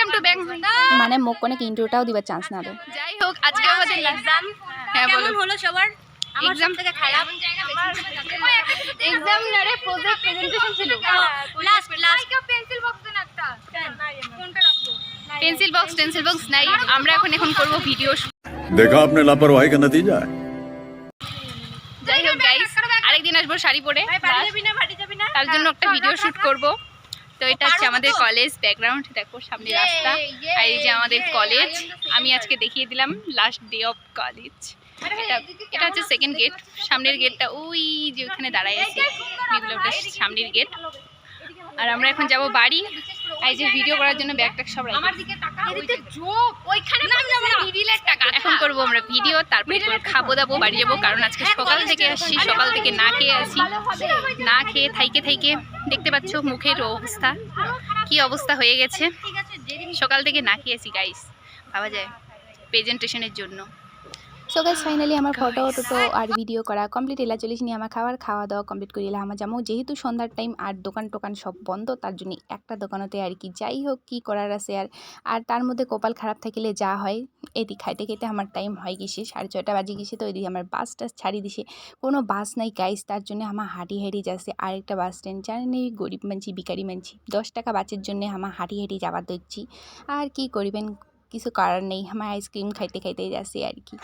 Welcome to bank মানে মোক কোনে ইন্টারভিউটাও দিবার চান্স না দে যাই হোক আজকে আমাদের এক্সাম হ্যাঁ, কেমন হলো সবার? এক্সাম থেকে খারাপ। এক্সাম না রে প্রজেক্ট প্রেজেন্টেশন ছিল। লাস্ট লাস্ট পেন্সিল বক্স দেন একটা? কোনটা রাখব? পেন্সিল বক্স পেন্সিল বক্স নাই। আমরা এখন এখন করব ভিডিও দেখা আপনার লাপরওয়াহি কা নতিজা যাই হোক গাইস আরেকদিন আসব শাড়ি পরে। তার জন্য একটা ভিডিও শুট করব। তো এটা হচ্ছে আমাদের কলেজ ব্যাকগ্রাউন্ড দেখো সামনে রাস্তা। আর এই যে আমাদের কলেজ আমি আজকে দেখিয়ে দিলাম লাস্ট ডে অফ কলেজ এটা এটা হচ্ছে সেকেন্ড গেট সামনের গেটটা ওই যে ওখানে দাঁড়ায় আছে। এগুলো ওটা সামনের গেট আর আমরা এখন যাব বাড়ি। এই যে ভিডিও করার জন্য ব্যাগ ট্যাগ সব আমার দিকে টাকা ওইখানে এখন করব আমরা ভিডিও তারপরে খাব দাবো বাড়ি যাব কারণ আজকে সকাল থেকে আসছি সকাল থেকে না খেয়ে আসি। না খেয়ে থাইকে থাইকে দেখতে পাচ্ছ মুখের অবস্থা। কি অবস্থা হয়ে গেছে? সকাল থেকে না খেয়ে আসি গাইস ভাবা যায়। প্রেজেন্টেশনের জন্য। সো গাইস ফাইনালি আমার ফটো টোটো আর ভিডিও করা কমপ্লিট এলা চলিস নিয়ে আমার খাবার খাওয়া দাওয়া কমপ্লিট করে এলাম। আমার যাব যেহেতু সন্ধ্যার টাইম আর দোকান টোকান সব বন্ধ তার জন্য একটা দোকানতে আর কি যাই হোক কি করার আছে আর আর তার মধ্যে কপাল খারাপ থাকলে যা হয় এটি খাইতে খাইতে আমার টাইম হয় গেছে সাড়ে ছয়টা বাজে গেছে তো এদিকে আমার বাস টাস ছাড়ি দিছে। কোনো বাস নাই গাইস তার জন্য আমার হাঁটি হাঁটি যাচ্ছে। আরেকটা বাস স্ট্যান্ড জানেন এই গরিব মানছি বিকারি মানছি। দশ টাকা বাসের জন্য আমার হাঁটি হাঁটি যাবার দিচ্ছি আর কি করিবেন? কিছু করার নেই আমার আইসক্রিম খাইতে খাইতে যাচ্ছে আর কি